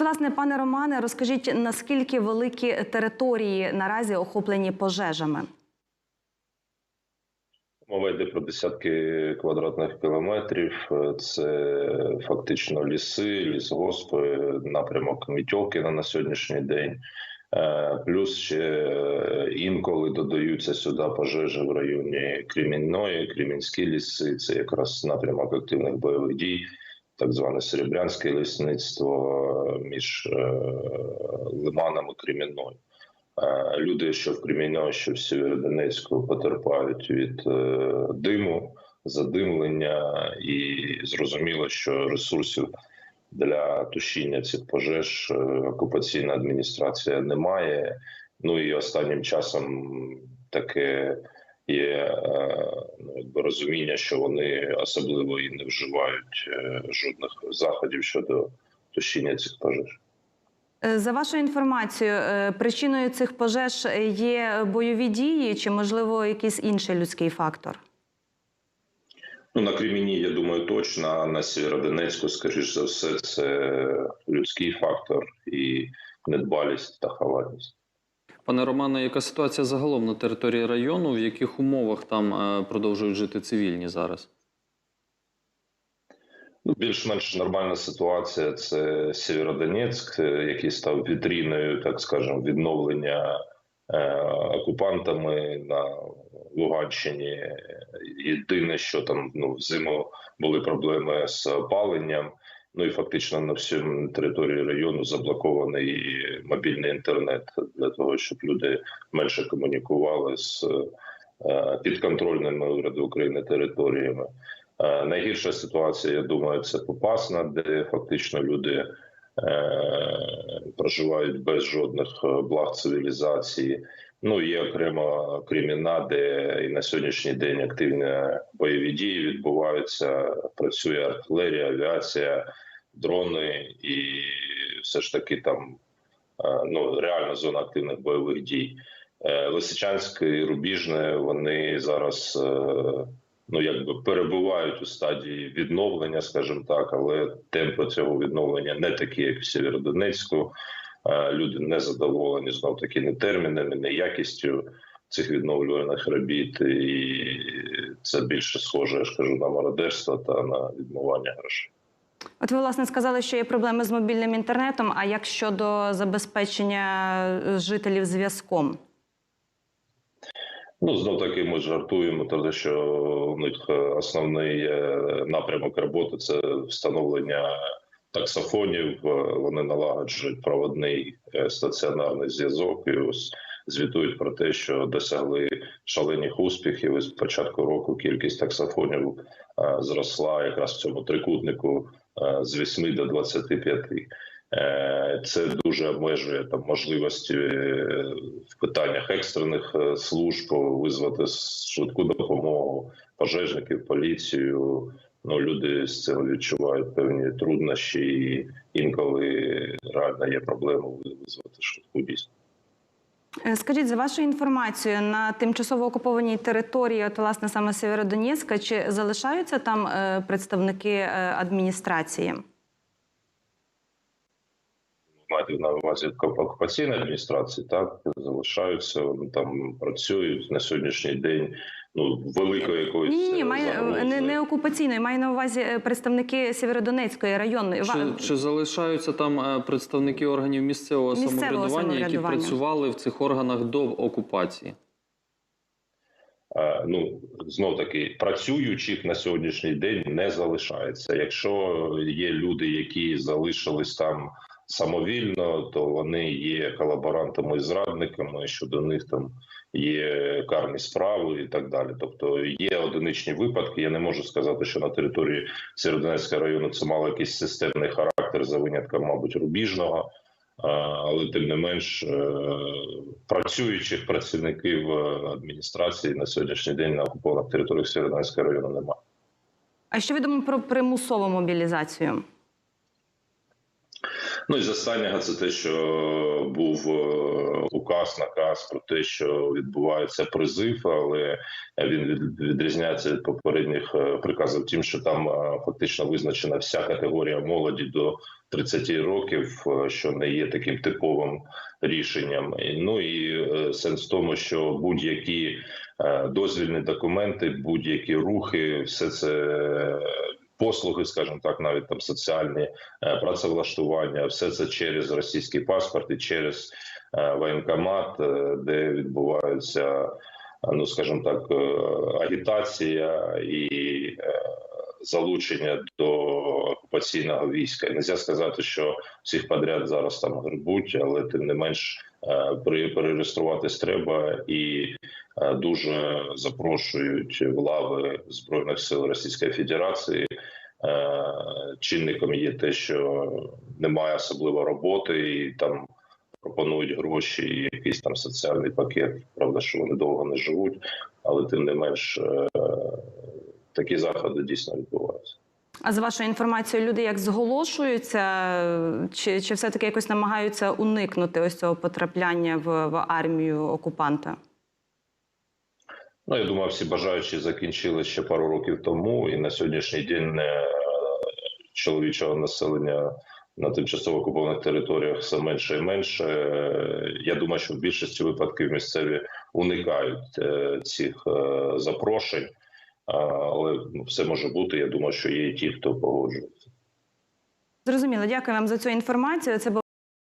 Власне, пане Романе, розкажіть, наскільки великі території наразі охоплені пожежами? Мова йде про десятки квадратних кілометрів. Е, Це фактично ліси, лісгоспи, напрямок Мітьолкіна на сьогоднішній день. Е, Плюс ще е, інколи додаються сюди пожежі в районі Кремінної, Кремінські ліси. Це якраз напрямок активних бойових дій, так зване Серебрянське лісництво е, між е, Лиманом і Кремінною. Е, Люди, що в Кремінної, що в Сєвєродонецьку, потерпають від диму, задимлення, і зрозуміло, що ресурсів для тушіння цих пожеж окупаційна адміністрація не має. Ну і останнім часом таке є е, ну, якби розуміння, що вони особливо і не вживають е, жодних заходів щодо тушіння цих пожеж. Е, За вашою інформацією, причиною цих пожеж є бойові дії чи, можливо, якийсь інший людський фактор? Ну, на Креміні, я думаю, точно а на Сєвєродонецьку, скоріш за все, це людський фактор і недбалість та халатність. Пане Романе, яка ситуація загалом на території району? В яких умовах там е, продовжують жити цивільні зараз? Ну, більш-менш нормальна ситуація це Сєвєродонецьк, е, який став вітріною, так скажемо, відновлення е, окупантами на Луганщині. Єдине, що там ну, взиму були проблеми з опаленням. Ну і фактично на всьому території району заблокований мобільний інтернет для того, щоб люди менше комунікували з е, підконтрольними уряду України територіями. Е, Найгірша ситуація, я думаю, це Попасна, де фактично люди е, проживають без жодних благ цивілізації. Ну є окремо Креміна, де і на сьогоднішній день активні бойові дії відбуваються. Працює артилерія, авіація, дрони, і все ж таки там е, ну реальна зона активних бойових дій. Е, Лисичанськ і Рубіжне вони зараз е, ну якби перебувають у стадії відновлення, скажімо так, але темпи цього відновлення не такі, як в Сєвєродонецьку. Люди не задоволені знов таки не термінами, не якістю цих відновлюваних робіт, і це більше схоже, я ж кажу, на мародерство та на відмивання грошей. От ви власне сказали, що є проблеми з мобільним інтернетом. А як щодо забезпечення е, жителів зв'язком? Ну, знов таки ми жартуємо, тому що у них е, основний е, напрямок роботи це встановлення таксофонів. Вони налагоджують проводний стаціонарний зв'язок і ось звітують про те, що досягли шалених успіхів. І з початку року кількість таксофонів зросла якраз в цьому трикутнику з 8 до 25. Е, Це дуже обмежує там можливості е, в питаннях екстрених е, служб визвати швидку допомогу пожежників, поліцію. Ну люди з цим відчувають певні труднощі, і інколи реально є проблема визвати швидку дійсно. Е, Скажіть, за вашою інформацією, на тимчасово окупованій території, от власне саме Сєвєродонецька, чи залишаються там е, представники е, адміністрації? Маєте на увазі окупаційної адміністрації, так залишаються, вони там працюють на сьогоднішній день. Ну великої якоїсь Ні, ні, е, має загрози. не, не окупаційної, маю на увазі е, представники Сєвєродонецької районної. Чи, чи залишаються там е, представники органів місцевого, Місцевого самоврядування, які працювали в цих органах до окупації? Е, ну знов таки працюючих на сьогоднішній день не залишається. Якщо є люди, які залишились там самовільно, то вони є колаборантами і зрадниками. Щодо них там є карні справи і так далі. Тобто є одиничні випадки. Я не можу сказати, що на території Сєвєродонецького району це мало якийсь системний характер за винятком, мабуть, рубіжного. Але тим не менш е, працюючих працівників е, адміністрації на сьогоднішній день на окупованих територіях Сєвєродонецького району немає. А що відомо про примусову мобілізацію? Ну і з останнього це те, що був е, указ, наказ про те, що відбувається призив, але він від- відрізняється від попередніх е, приказів, тим, що там е, фактично визначена вся категорія молоді до 30 років, що не є таким типовим рішенням. Ну і сенс в тому, що будь-які дозвільні документи, будь-які рухи, все це послуги, скажімо так, навіть там соціальні е, працевлаштування, все це через російський паспорт і через е, воєнкомат, е, де відбуваються, ну скажімо так, агітація і залучення до окупаційного війська. І нельзя сказати, що всіх подряд зараз там грибуть, але тим не менш перереєструватись треба і дуже запрошують в лави збройних сил Російської Федерації. Е, Чинником є те, що немає особливо роботи, і там пропонують гроші, і якийсь там соціальний пакет. Правда, що вони довго не живуть, але тим не менш е, такі заходи дійсно відбуваються. А за вашою інформацією, люди як зголошуються, чи, чи все-таки якось намагаються уникнути ось цього потрапляння в, в армію окупанта? Ну, я думаю, всі бажаючі закінчили ще пару років тому, і на сьогоднішній день е, чоловічого населення на тимчасово окупованих територіях все менше і менше. Я думаю, що в більшості випадків місцеві уникають е, цих е, запрошень, але все може бути. Я думаю, що є і ті, хто погоджується. Зрозуміло, дякую вам за цю інформацію. Це